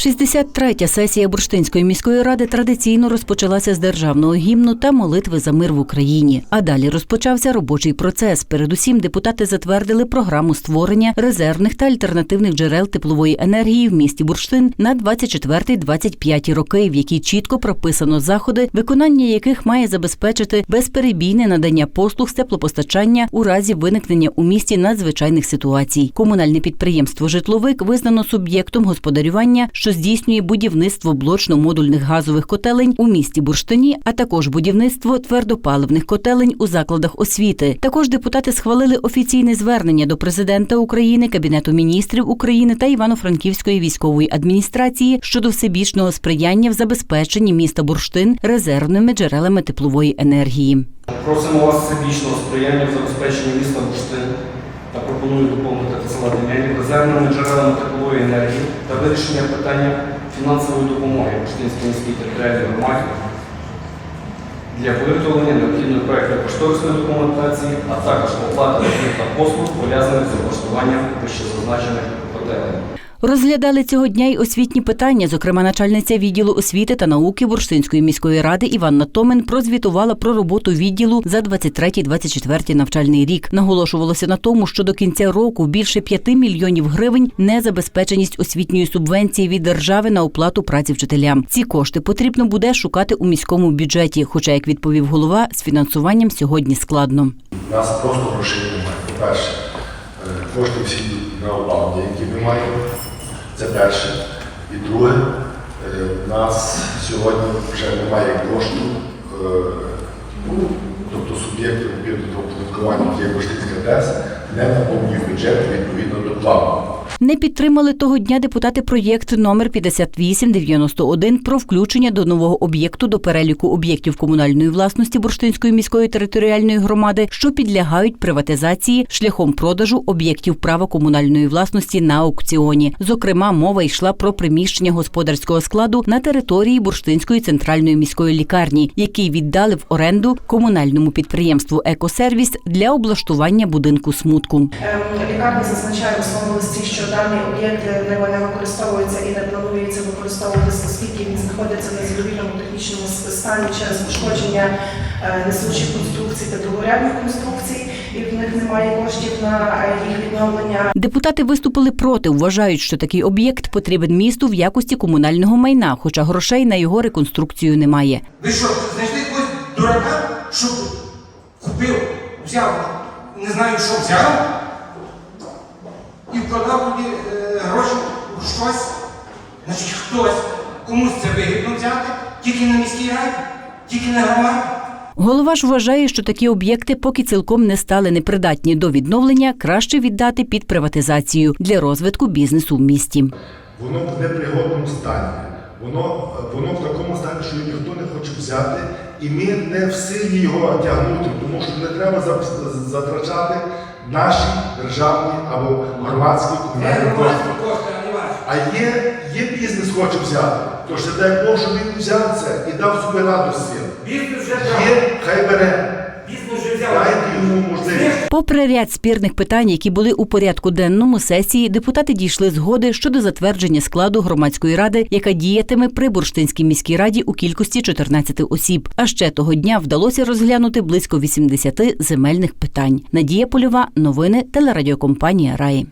63-я сесія Бурштинської міської ради традиційно розпочалася з державного гімну та молитви за мир в Україні. А далі розпочався робочий процес. Передусім, депутати затвердили програму створення резервних та альтернативних джерел теплової енергії в місті Бурштин на 24-25 роки, в якій чітко прописано заходи, виконання яких має забезпечити безперебійне надання послуг з теплопостачання у разі виникнення у місті надзвичайних ситуацій. Комунальне підприємство Житловик визнано суб'єктом господарювання, що здійснює будівництво блочно-модульних газових котелень у місті Бурштині, а також будівництво твердопаливних котелень у закладах освіти. Також депутати схвалили офіційне звернення до президента України, Кабінету міністрів України та Івано-Франківської військової адміністрації щодо всебічного сприяння в забезпеченні міста Бурштин резервними джерелами теплової енергії. Просимо вас всебічного сприяння в забезпеченні міста Бурштин та пропоную доповнити села резервними джерелами теплової енергії та вирішення питання фінансової допомоги Пуштинській міській територіальній громаді для виготовлення необхідної проєктної кошторисної документації, а також оплати та послуг, пов'язаних з облаштуванням вищезазначених котелень. Розглядали цього дня й освітні питання. Зокрема, начальниця відділу освіти та науки Бурштинської міської ради Іванна Томен прозвітувала про роботу відділу за 23-24 навчальний рік. Наголошувалося на тому, що до кінця року більше 5 мільйонів гривень незабезпеченість освітньої субвенції від держави на оплату праці вчителям. Ці кошти потрібно буде шукати у міському бюджеті. Хоча, як відповів голова, з фінансуванням сьогодні складно. Нас просто грошей немає. По-перше, е, кошти всі на обладнання, які ми маємо. Це перше. І друге, е, у нас сьогодні вже немає коштів, е, ну, тобто оподаткування, які є Бурштинська ТЕС, не наповнює бюджет відповідно до плану. Не підтримали того дня депутати проєкт номер 5891 про включення до нового об'єкту до переліку об'єктів комунальної власності Бурштинської міської територіальної громади, що підлягають приватизації шляхом продажу об'єктів права комунальної власності на аукціоні. Зокрема, мова йшла про приміщення господарського складу на території Бурштинської центральної міської лікарні, які віддали в оренду комунальному підприємству Екосервіс для облаштування будинку смутку. Ем, Лікарня зазначає у своєму листі, що даний об'єкт не не використовується і не планується використовуватися, оскільки він знаходиться в незадовільному технічному стані через пошкодження е, несучих конструкцій та другорядних конструкцій, і в них немає коштів на е, їх відновлення. Депутати виступили проти, вважають, що такий об'єкт потрібен місту в якості комунального майна, хоча грошей на його реконструкцію немає. Ви що, знайшли якогось дурака, що купив, взяв, не знаю, що взяв, і вкладав тоді е, гроші у щось. Значить, хтось комусь це вигідно взяти, тільки на міській раді, тільки на громаді. Голова ж вважає, що такі об'єкти, поки цілком не стали непридатні до відновлення, краще віддати під приватизацію для розвитку бізнесу в місті. Воно в непригодному стані. Воно, воно в такому стані, що ніхто не хоче взяти, і ми не в силі його тягнути, тому що не треба затрачати наші державні або громадські комунальні кошти. а є, є бізнес хоче взяти. то ще дай Бог, щоб він взяв це і дав собі радості. Бізнес вже. Є, хай бере. Бізнес вже взяв. Дайте йому можливість. Попри ряд спірних питань, які були у порядку денному сесії, депутати дійшли згоди щодо затвердження складу громадської ради, яка діятиме при Бурштинській міській раді у кількості 14 осіб. А ще того дня вдалося розглянути близько 80 земельних питань. Надія Польова, новини телерадіокомпанія Раї.